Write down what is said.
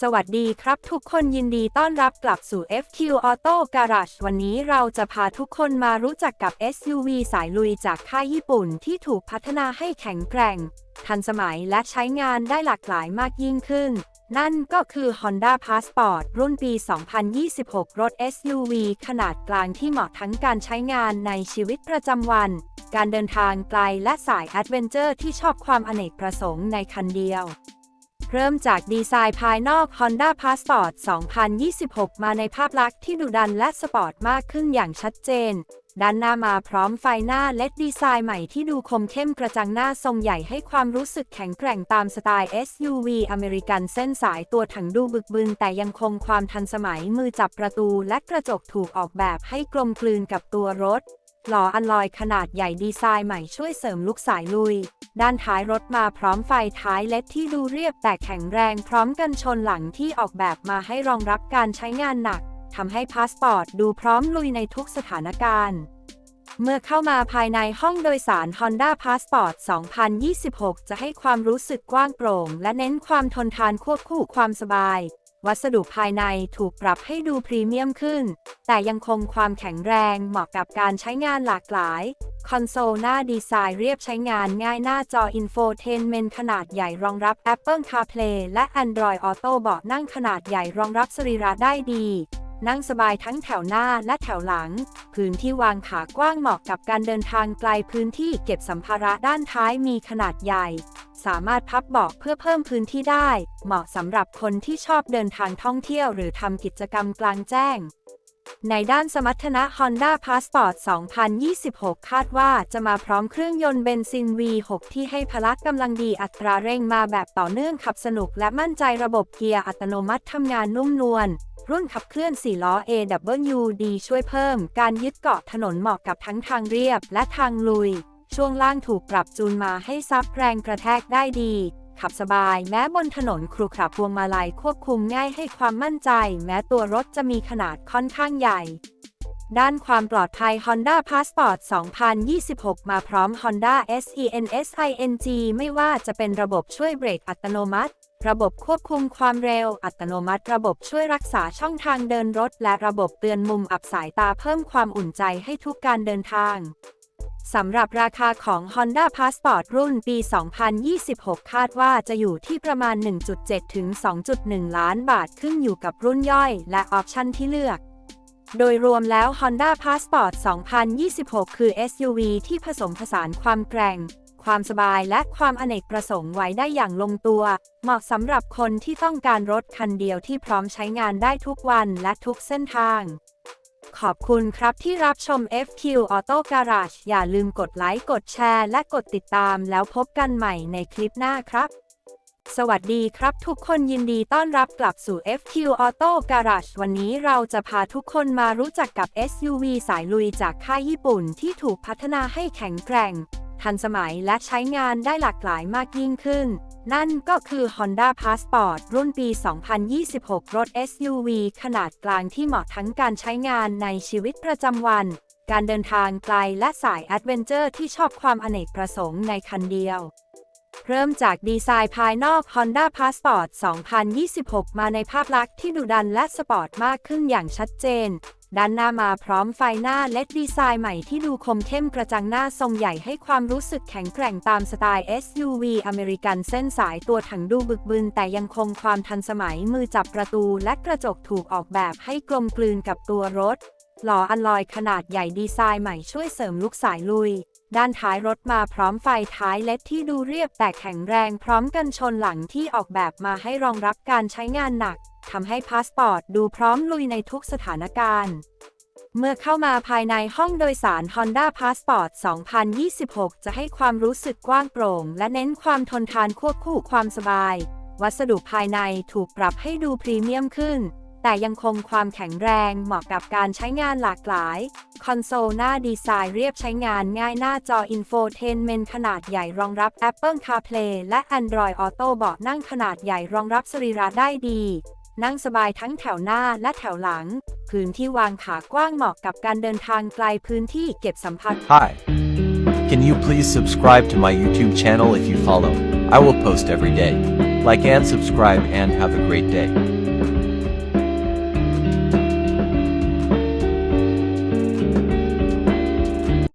สวัสดีครับทุกคนยินดีต้อนรับกลับสู่ FQ Auto Garage วันนี้เราจะพาทุกคนมารู้จักกับ SUV สายลุยจากค่ายญี่ปุ่นที่ถูกพัฒนาให้แข็งแกร่ง ทันสมัยและใช้งานได้หลากหลายมากยิ่งขึ้น นั่นก็คือ Honda Passport รุ่นปี 2026 รถ SUV ขนาดกลางที่เหมาะทั้งการใช้งานในชีวิตประจำวัน การเดินทางไกลและสายแอดเวนเจอร์ที่ชอบความอเนกประสงค์ในคันเดียว เริ่มจากดีไซน์ภายนอก Honda Passport 2026 มาในภาพลักษณ์ที่ดุดันและสปอร์ตมากขึ้นอย่างชัดเจน ด้านหน้ามาพร้อมไฟหน้าเลดดีไซน์ใหม่ที่ดูคมเข้มกระจังหน้าทรงใหญ่ให้ความรู้สึกแข็งแกร่งตามสไตล์ SUV อเมริกันเส้นสายตัวถังดูบึกบึนแต่ยังคงความทันสมัยมือจับประตูและกระจกถูกออกแบบให้กลมกลืนกับตัวรถหล่ออันลอยขนาดใหญ่ดีไซน์ใหม่ช่วยเสริมลุกสายลุย ด้านท้ายรถมาพร้อมไฟท้ายเล็ดที่ดูเรียบแต่แข็งแรงพร้อมกันชนหลังที่ออกแบบมาให้รองรับการใช้งานหนัก ทำให้พาสปอร์ตดูพร้อมลุยในทุกสถานการณ์ เมื่อเข้ามาภายในห้องโดยสาร Honda Passport 2026 จะให้ความรู้สึกกว้างโปร่ง และเน้นความทนทานควบคู่ความสบาย วัสดุภายในถูกปรับให้ดูพรีเมียมขึ้น แต่ยังคงความแข็งแรงเหมาะกับการใช้งานหลากหลาย คอนโซลหน้าดีไซน์เรียบใช้งานง่ายหน้าจออินโฟเทนเมนต์ขนาดใหญ่รองรับ Apple CarPlay และ Android Auto เบาะนั่งขนาดใหญ่รองรับสรีระได้ดี นั่งสบายทั้งแถวหน้าและแถวหลัง พื้นที่วางขากว้างเหมาะกับการเดินทางไกลพื้นที่เก็บสัมภาระด้านท้ายมีขนาดใหญ่ สามารถพับเบาะเพื่อเพิ่มพื้นที่ได้ เหมาะสำหรับคนที่ชอบเดินทางท่องเที่ยวหรือทำกิจกรรมกลางแจ้ง ในด้านสมรรถนะ Honda Passport 2026 คาดว่าจะมาพร้อมเครื่องยนต์เบนซิน V6 ที่ให้พละกำลังดีอัตราเร่งมาแบบต่อเนื่องขับสนุกและมั่นใจระบบเกียร์อัตโนมัติทำงานนุ่มนวล รุ่นขับเคลื่อน 4 ล้อ AWD ช่วยเพิ่ม การยึดเกาะถนนเหมาะกับทั้งทางเรียบและทางลุย ช่วงล่างถูกปรับจูนมาให้ซับแรงกระแทกได้ดี ขับสบาย แม้บนถนนครุขระพวงมาลัยควบคุมง่ายให้ความมั่นใจ แม้ตัวรถจะมีขนาดค่อนข้างใหญ่ ด้านความปลอดภัย Honda Passport 2026 มาพร้อม Honda SENSING ไม่ว่าจะเป็นระบบช่วยเบรกอัตโนมัติ ระบบควบคุมความเร็วอัตโนมัติ ระบบช่วยรักษาช่องทางเดินรถ และระบบเตือนมุมอับสายตาเพิ่มความอุ่นใจให้ทุกการเดินทาง สำหรับราคาของ Honda Passport รุ่นปี 2026 คาดว่าจะอยู่ที่ประมาณ 1.7 ถึง 2.1 ล้านบาทขึ้นอยู่กับรุ่นย่อยและออปชันที่เลือก โดยรวมแล้ว Honda Passport 2026 คือ SUV ที่ผสมผสานความแกร่ง ความสบายและความอเนกประสงค์ไว้ได้อย่างลงตัว เหมาะสำหรับคนที่ต้องการรถคันเดียวที่พร้อมใช้งานได้ทุกวันและทุกเส้นทาง ขอบคุณครับที่รับชม FQ Auto Garage อย่าลืมกดไลค์ กดแชร์ และกดติดตามแล้วพบกันใหม่ในคลิปหน้าครับ สวัสดีครับทุกคนยินดีต้อนรับกลับสู่ FQ Auto Garage วันนี้เราจะพาทุกคนมารู้จักกับ SUV สายลุยจากค่ายญี่ปุ่นที่ถูกพัฒนาให้แข็งแกร่ง ทันสมัยและใช้งานได้หลากหลายมากยิ่งขึ้น นั่นก็คือ Honda Passport รุ่นปี 2026 รถ SUV ขนาดกลางที่เหมาะทั้งการใช้งานในชีวิตประจำวัน การเดินทางไกลและสายแอดเวนเจอร์ที่ชอบความอเนกประสงค์ในคันเดียวเริ่มจากดีไซน์ภายนอก Honda Passport 2026 มาในภาพลักษณ์ที่ดุดันและสปอร์ตมากขึ้นอย่างชัดเจน ด้านหน้ามาพร้อมไฟหน้าเลดดีไซน์ใหม่ที่ดูคมเข้มกระจังหน้าทรงใหญ่ให้ความรู้สึกแข็งแกร่งตามสไตล์ SUV อเมริกันเส้นสายตัวถังดูบึกบึนแต่ยังคงความทันสมัยมือจับประตูและกระจกถูกออกแบบให้กลมกลืนกับตัวรถหล่ออันลอยขนาดใหญ่ดีไซน์ใหม่ช่วยเสริมลุกสายลุย ด้านท้ายรถมาพร้อมไฟท้ายเล็ดที่ดูเรียบแต่แข็งแรงพร้อมกันชนหลังที่ออกแบบมาให้รองรับการใช้งานหนัก ทำให้พาสปอร์ตดูพร้อมลุยในทุกสถานการณ์ เมื่อเข้ามาภายในห้องโดยสาร Honda Passport 2026 จะให้ความรู้สึกกว้างโปร่ง และเน้นความทนทานควบคู่ความสบาย วัสดุภายในถูกปรับให้ดูพรีเมียมขึ้น แต่ยังคงความแข็งแรงเหมาะกับการใช้งานหลากหลาย คอนโซลหน้าดีไซน์เรียบใช้งานง่ายหน้าจออินโฟเทนเมนต์ขนาดใหญ่รองรับ Apple CarPlay และ Android Auto เบาะนั่งขนาดใหญ่รองรับสรีระได้ดี นั่งสบายทั้งแถวหน้าและแถวหลัง พื้นที่วางขากว้างเหมาะกับการเดินทางไกลพื้นที่เก็บสัมผัส Hi. Can you please subscribe to my YouTube channel if you follow? I will post every day. Like and subscribe and have a great day.